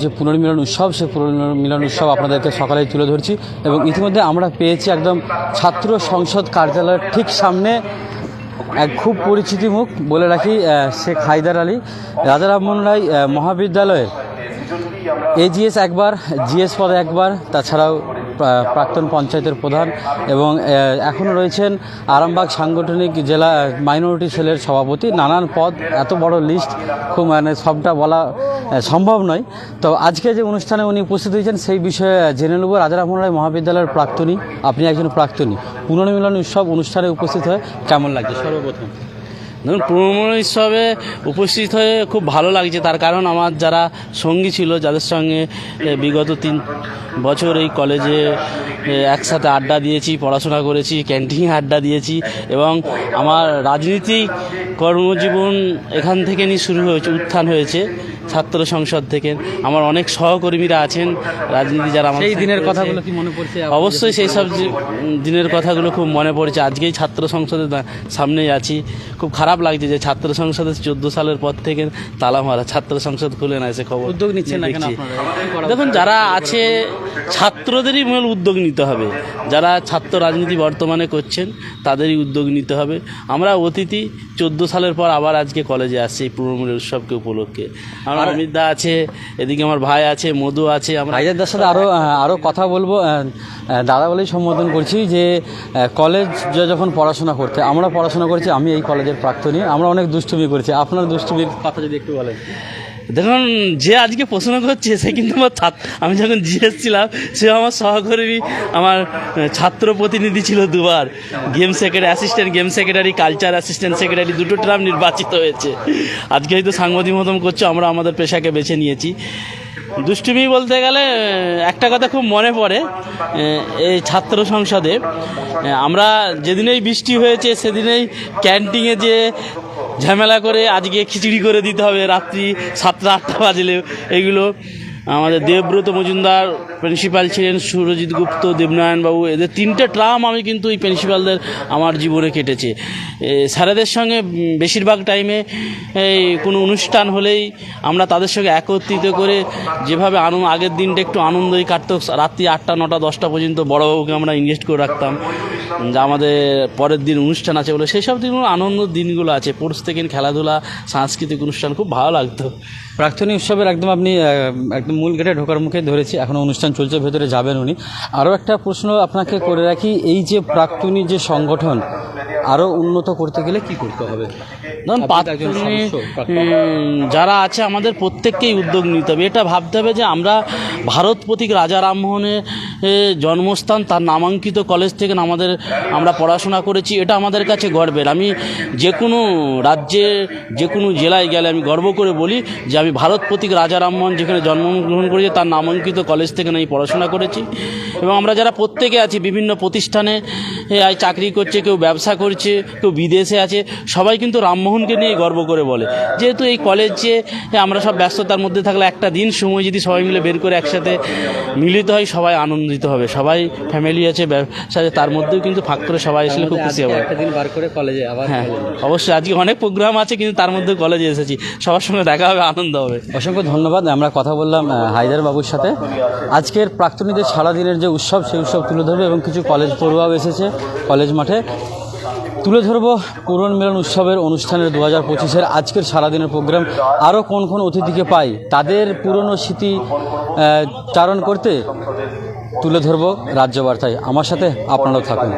যে পুনর্মিলন উৎসব সেই পুনর্মিলন উৎসব আপনাদেরকে সকালে তুলে ধরছি এবং ইতিমধ্যে আমরা পেয়েছি একদম ছাত্র সংসদ কার্যালয়ের ঠিক সামনে এক খুব পরিচিতি মুখ বলে রাখি শেখ হায়দার আলী। রাজা রামমোহন রায় মহাবিদ্যালয়ের এজিএস একবার জিএস পদে একবার, তাছাড়াও প্রাক্তন পঞ্চায়েতের প্রধান এবং এখনও রয়েছেন আরামবাগ সাংগঠনিক জেলা মাইনরিটি সেলের সভাপতি। নানান পদ, এত বড় লিস্ট, খুব মানে সবটা বলা সম্ভব নয়। তো আজকে যে অনুষ্ঠানে উনি উপস্থিত হয়েছেন, সেই বিষয়ে জেনে নেব। রাজা রামমোহন রায় মহাবিদ্যালয়ের প্রাক্তনী, আপনি একজন প্রাক্তনী। পুনর্মিলন উৎসব অনুষ্ঠানে উপস্থিত হয়ে কেমন লাগছে? সর্বপ্রথম। ধরুন পুরনো উৎসবে উপস্থিত হয়ে খুব ভালো লাগছে। তার কারণ আমার যারা সঙ্গী ছিল, যাদের সঙ্গে বিগত তিন বছর এই কলেজে একসাথে আড্ডা দিয়েছি পড়াশোনা করেছি ক্যান্টিনে আড্ডা দিয়েছি এবং আমার রাজনীতি কর্মজীবন এখান থেকে নিয়ে শুরু হয়েছে উত্থান হয়েছে ছাত্র সংসদ থেকে। আমার অনেক সহকর্মীরা আছেন রাজনীতি যারা আমার সেই দিনের কথাগুলো কি মনে পড়ছে অবশ্যই সেই সব দিনের কথাগুলো খুব মনে পড়ছে। আজকেই ছাত্র সংসদের সামনেই আছি। খুব খারাপ লাগছে যে ছাত্র সংসদে চোদ্দ সালের পর থেকে তালা মারা। ছাত্র সংসদ খুলে না এসে খবর উদ্যোগ নিচ্ছে না দেখুন যারা আছে ছাত্রদেরই মূল উদ্যোগ নিতে হবে। যারা ছাত্র রাজনীতি বর্তমানে করছেন তাদেরই উদ্যোগ নিতে হবে। আমরা অতিথি চোদ্দ সালের পর আবার আজকে কলেজে আসছি এই পুরমূল উৎসবকে উপলক্ষে। আমার অমিত দা আছে এদিকে আমার ভাই আছে মধু আছে আমরা ভাইজারদার সাথে আরও আরও কথা বলব। দাদা বলেই সম্বোধন করছি যে কলেজ যখন পড়াশোনা করতে আমরা পড়াশোনা করছি আমি এই কলেজের প্রাক্তনী। আমরা অনেক দুষ্টুমি করেছি। আপনার দুষ্টুমির কথা যদি একটু বলেন। দেখুন, যে আজকে প্রশ্ন করছে, সে কিন্তু আমার ছাত্র। আমি যখন জিএস ছিলাম সে আমার সহকর্মী, আমার ছাত্র প্রতিনিধি ছিল দুবার। Game secretary assistant game secretary culture assistant secretary দুটো ট্রাম নির্বাচিত হয়েছে। আজকে হয়তো সাংবাদিক মতন করছে, আমরা আমাদের পেশাকে বেছে নিয়েছি। দুষ্টুমি বলতে গেলে একটা কথা খুব মনে পড়ে এই ছাত্র সংসদে। আমরা যেদিনেই বৃষ্টি হয়েছে, সেদিনেই ক্যান্টিনে যে ঝামেলা করে আজকে খিচুড়ি করে দিতে হবে রাত্রি সাতটা, আটটা বাজলে। এগুলো আমাদের দেবব্রত মজুমদার প্রিন্সিপাল ছিলেন সুরজিৎ গুপ্ত দেবনারায়ণবাবু এদের তিনটে ট্রাম আমি কিন্তু এই প্রিন্সিপালদের আমার জীবনে কেটেছে। স্যারেদের সঙ্গে বেশিরভাগ টাইমে এই, কোনো অনুষ্ঠান হলেই আমরা তাদের সঙ্গে একত্রিত করে যেভাবে আনন্দ, আগের দিনটা একটু আনন্দই কাটতো। রাত্রি আটটা, নটা, দশটা পর্যন্ত বড়োবাবুকে আমরা ইনভেস্ট করে রাখতাম। যে আমাদের পরের দিন অনুষ্ঠান আছে বলে সেই সব দিনগুলো, আনন্দ দিনগুলো আছে। পড়স থেকে খেলাধুলা, সাংস্কৃতিক অনুষ্ঠান খুব ভালো লাগতো। প্রাক্তনী উৎসবের একদম আপনি একদম মূল গেটে ঢোকার মুখে ধরেছি। এখনও অনুষ্ঠান চলছে ভেতরে যাবেন উনি। আরও একটা প্রশ্ন আপনাকে করে রাখি এই যে প্রাক্তনী যে সংগঠন আরও উন্নত করতে গেলে কি করতে হবে? ধরুন প্রাক্তনী, যারা আছে আমাদের প্রত্যেককেই উদ্যোগ নিতে হবে। এটা ভাবতে হবে যে আমরা ভারত প্রতীক রাজা রামমোহনের জন্মস্থান, তার নামাঙ্কিত কলেজ থেকে আমাদের, আমরা পড়াশোনা করেছি। এটা আমাদের কাছে গর্বের। আমি যে কোনো রাজ্যে, যে কোনো জেলায় গেলে আমি গর্ব করে বলি যে আমি ভারত প্রতীক রাজা রামমোহন যেখানে জন্মগ্রহণ করেছি, তার নামাঙ্কিত কলেজ থেকে আমি পড়াশোনা করেছি। এবং আমরা যারা প্রত্যেকে আছি, বিভিন্ন প্রতিষ্ঠানে চাকরি করছে, কেউ ব্যবসা করছে, কেউ বিদেশে আছে, সবাই কিন্তু রামমোহনকে নিয়ে গর্ব করে বলে। যেহেতু এই কলেজে আমরা সব ব্যস্ততার মধ্যে থাকলে একটা দিন সময় যদি সবাই মিলে বের করে একসাথে মিলিত হয়, সবাই আনন্দিত হবে। সবাই ফ্যামিলি আছে ব্যবসা তার মধ্যেও কিন্তু ফাঁক করে সবাই এসে খুব খুশি হবে। একটা দিন বার করে কলেজে আবার হ্যাঁ অবশ্যই। আজকে অনেক প্রোগ্রাম আছে কিন্তু তার মধ্যে কলেজে এসেছি। সবার সঙ্গে দেখা হবে আনন্দ হবে। অসংখ্য ধন্যবাদ। আমরা কথা বললাম হায়দার বাবুর সাথে। আজকের প্রাক্তনীদের সারাদিনের যে উৎসব সেই উৎসব তুলে ধরবে এবং কিছু কলেজ পড়ুয়াও এসেছে কলেজ মাঠে। তুলে ধরবো পূরণ মিলন উৎসবের অনুষ্ঠানের দু হাজার পঁচিশের আজকের সারাদিনের প্রোগ্রাম। আরও কোন কোন অতিথিকে পাই, তাদের পুরনো স্মৃতি চারণ করতে তুলে ধরবো রাজ্যবার্তায়। আমার সাথে আপনারাও থাকুন।